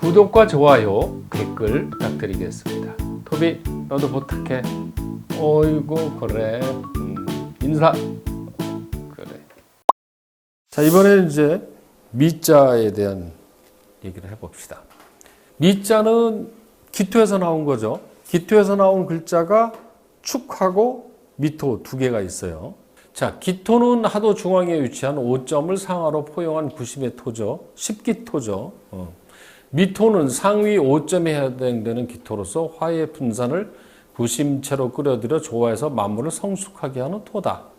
구독과 좋아요, 댓글 부탁드리겠습니다. 토비, 너도 부탁해. 어이구, 그래. 음, 인사. 그래. 자, 이번에 이제 미자에 대한 얘기를 해봅시다. 미자는 기토에서 나온 거죠. 기토에서 나온 글자가 축하고 미토 두 개가 있어요. 자, 기토는 하도 중앙에 위치한 5점을 상하로 포용한 90의 토죠. 10기토죠. 어. 미토는 상위 5점에 해당되는 기토로서 화의 분산을 부심체로 끌어들여 조화해서 만물을 성숙하게 하는 토다.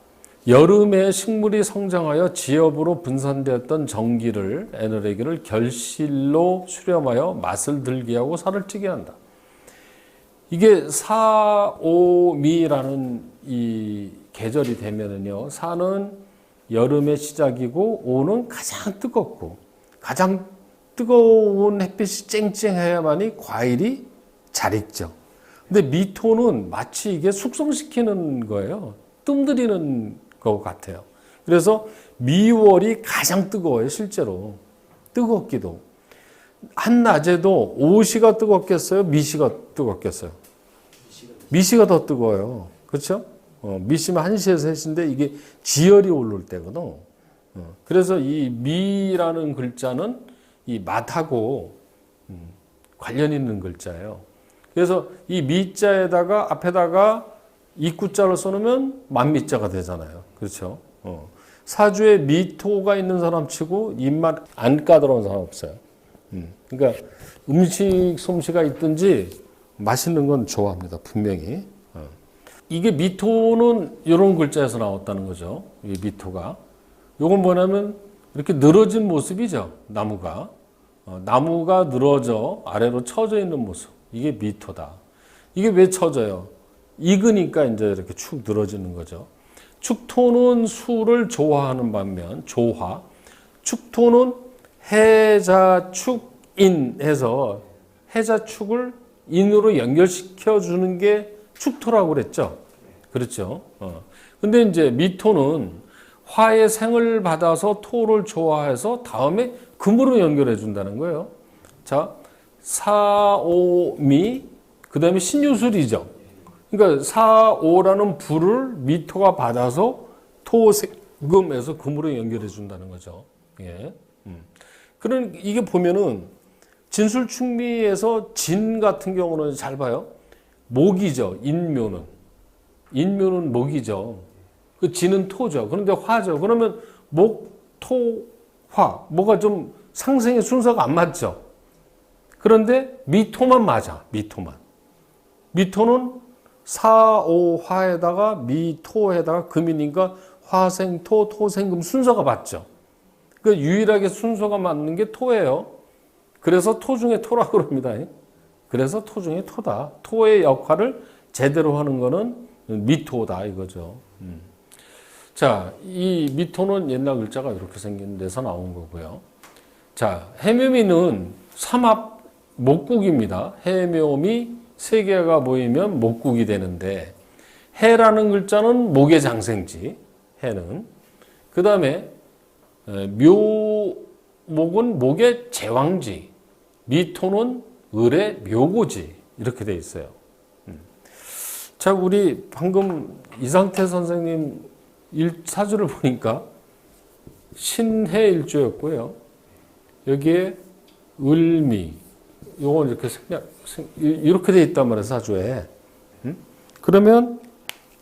여름에 식물이 성장하여 지엽으로 분산되었던 전기를 에너지를 결실로 수렴하여 맛을 들게 하고 살을 찌게 한다. 이게 사오미라는 이 계절이 되면은요. 사는 여름의 시작이고 오는 가장 뜨겁고 가장 뜨거운 햇빛이 쨍쨍해야만이 과일이 잘 익죠. 근데 미토는 마치 이게 숙성시키는 거예요. 뜸들이는 것 같아요. 그래서 미월이 가장 뜨거워요, 실제로. 뜨겁기도. 한낮에도 오시가 뜨겁겠어요? 미시가 뜨겁겠어요? 미시가 더 뜨거워요. 그렇죠? 어, 미시면 1시에서 3시인데 이게 지열이 오를 때거든. 어, 그래서 이 미라는 글자는 이 맛하고 음, 관련 있는 글자예요. 그래서 이 미자에다가 앞에다가 입구자를 써놓으면 만미자가 되잖아요. 그렇죠? 어. 사주에 미토가 있는 사람 치고 입맛 안 까다로운 사람 없어요. 음. 그러니까 음식 솜씨가 있든지 맛있는 건 좋아합니다. 분명히. 어. 이게 미토는 이런 글자에서 나왔다는 거죠. 이 미토가. 요건 뭐냐면 이렇게 늘어진 모습이죠. 나무가. 어, 나무가 늘어져 아래로 처져 있는 모습. 이게 미토다. 이게 왜 처져요? 익으니까 이제 이렇게 축 늘어지는 거죠. 축토는 수를 조화하는 반면 조화. 축토는 해자축인 해서 해자축을 인으로 연결시켜 주는 게 축토라고 그랬죠. 그렇죠. 어. 근데 이제 미토는 화의 생을 받아서 토를 조화해서 다음에 금으로 연결해 준다는 거예요. 자, 사오미, 그 다음에 신유술이죠. 그러니까 사오라는 불을 미토가 받아서 토색금에서 금으로 연결해 준다는 거죠. 예. 음. 그런 이게 보면은 진술 충미에서 진 같은 경우는 잘 봐요. 목이죠. 인묘는 인묘는 목이죠. 그 진은 토죠. 그런데 화죠. 그러면 목, 토, 화 뭐가 좀 상생의 순서가 안 맞죠. 그런데 미토만 맞아. 미토만. 미토는 사오화에다가 미토에다가 금이니까 화생토 토생금 순서가 맞죠. 그 유일하게 순서가 맞는 게 토예요. 그래서 토 중에 토라고 그럽니다. 그래서 토 중에 토다. 토의 역할을 제대로 하는 거는 미토다 이거죠. 음. 자, 이 미토는 옛날 글자가 이렇게 생긴 데서 나온 거고요. 자, 해묘미는 삼합 목국입니다. 해묘미 세 개가 모이면 목국이 되는데 해라는 글자는 목의 장생지 해는 그 다음에 묘목은 목의 제왕지 미토는 을의 묘고지 이렇게 돼 있어요. 음. 자 우리 방금 이상태 선생님 일, 사주를 보니까 신해 일조였고요. 여기에 을미 요건 이렇게 생략, 이렇게 돼 있단 말이에요, 사주에. 음? 그러면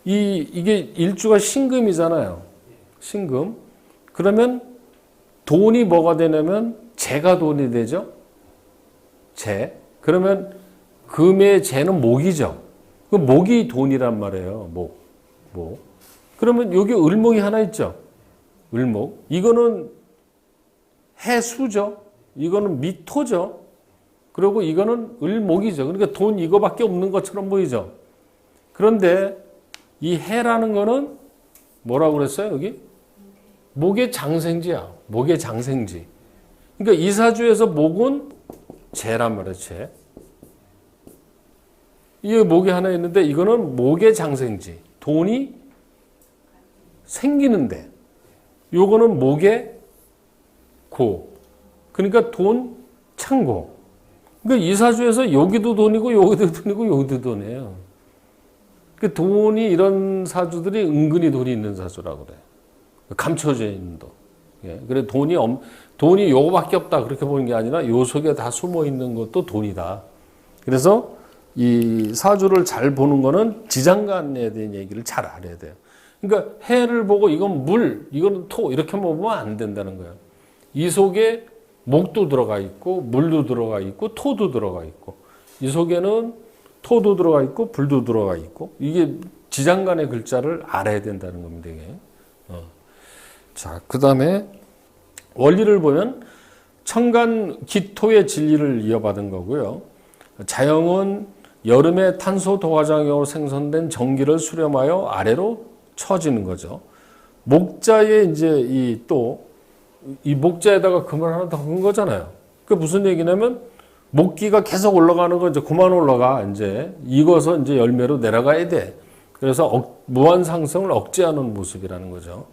이, 이게 일주가 신금이잖아요. 신금. 그러면 돈이 뭐가 되냐면 재가 돈이 되죠? 재. 그러면 금의 재는 목이죠. 그 목이 돈이란 말이에요. 목. 목. 그러면 여기 을목이 하나 있죠? 을목. 이거는 해수죠? 이거는 미토죠? 그리고 이거는 을목이죠. 그러니까 돈 이거밖에 없는 것처럼 보이죠. 그런데 이 해라는 거는 뭐라고 그랬어요, 여기? 목의 장생지야. 목의 장생지. 그러니까 이사주에서 목은 재란 말이에요, 재. 이게 목이 하나 있는데 이거는 목의 장생지. 돈이 생기는데. 요거는 목의 고. 그러니까 돈 창고. 그러니까 이 사주에서 여기도 돈이고 여기도 돈이고 여기도 돈이에요. 그 돈이 이런 사주들이 은근히 돈이 있는 사주라고 그래. 감춰져 있는 돈. 예. 그래 돈이 엄, 돈이 요거밖에 없다 그렇게 보는 게 아니라 요 속에 다 숨어 있는 것도 돈이다. 그래서 이 사주를 잘 보는 거는 지장간에 대한 얘기를 잘 알아야 돼요. 그러니까 해를 보고 이건 물, 이건 토 이렇게 보면 안 된다는 거예요. 이 속에 목도 들어가 있고 물도 들어가 있고 토도 들어가 있고 이 속에는 토도 들어가 있고 불도 들어가 있고 이게 지장간의 글자를 알아야 된다는 겁니다. 이게. 어. 자, 그 다음에 원리를 보면 천간 기토의 진리를 이어받은 거고요. 자영은 여름에 탄소 도화장으로 생성된 전기를 수렴하여 아래로 처지는 거죠. 목자에 이제 이 또 이 목자에다가 금을 하나 더 한 거잖아요. 그 무슨 얘기냐면 목기가 계속 올라가는 거 이제 그만 올라가 이제 익어서 이제 열매로 내려가야 돼. 그래서 억, 무한 상승을 억제하는 모습이라는 거죠.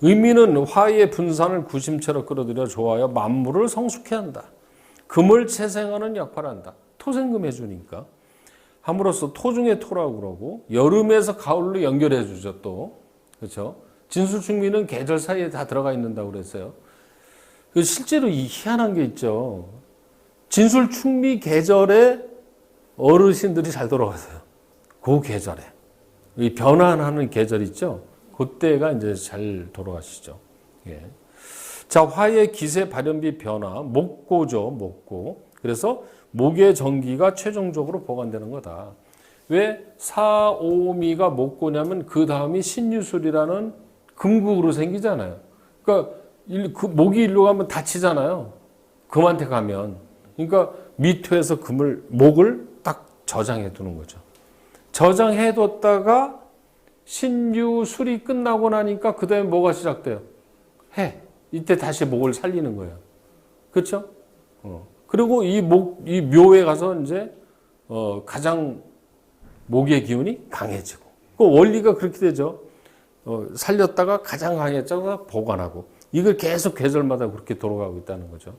의미는 화의 분산을 구심체로 끌어들여 좋아하여 만물을 성숙해 한다. 금을 채생하는 역할을 한다. 토생금 해주니까. 함으로써 토 중에 토라고 그러고 여름에서 가을로 연결해 주죠 또. 그렇죠? 진술충미는 계절 사이에 다 들어가 있는다고 그랬어요. 그 실제로 이 희한한 게 있죠. 진술충미 계절에 어르신들이 잘 돌아가세요. 그 계절에. 이 변환하는 계절 있죠. 그때가 이제 잘 돌아가시죠. 예. 자, 화의 기세 발현비 변화, 목고죠, 목고. 그래서 목의 전기가 최종적으로 보관되는 거다. 왜 사오미가 목고냐면 그 다음이 신유술이라는 금국으로 생기잖아요. 그러니까 일- 그 목이 일로 가면 다치잖아요. 금한테 가면. 그러니까 미토에서 금을 목을 딱 저장해 두는 거죠. 저장해 뒀다가 신유술이 끝나고 나니까 그 다음에 뭐가 시작돼요? 해. 이때 다시 목을 살리는 거예요. 그렇죠? 어. 그리고 이 목, 이 묘에 가서 이제 어, 가장 목의 기운이 강해지고. 그 원리가 그렇게 되죠. 어, 살렸다가 가장 강해져서 보관하고. 이걸 계속 계절마다 그렇게 돌아가고 있다는 거죠.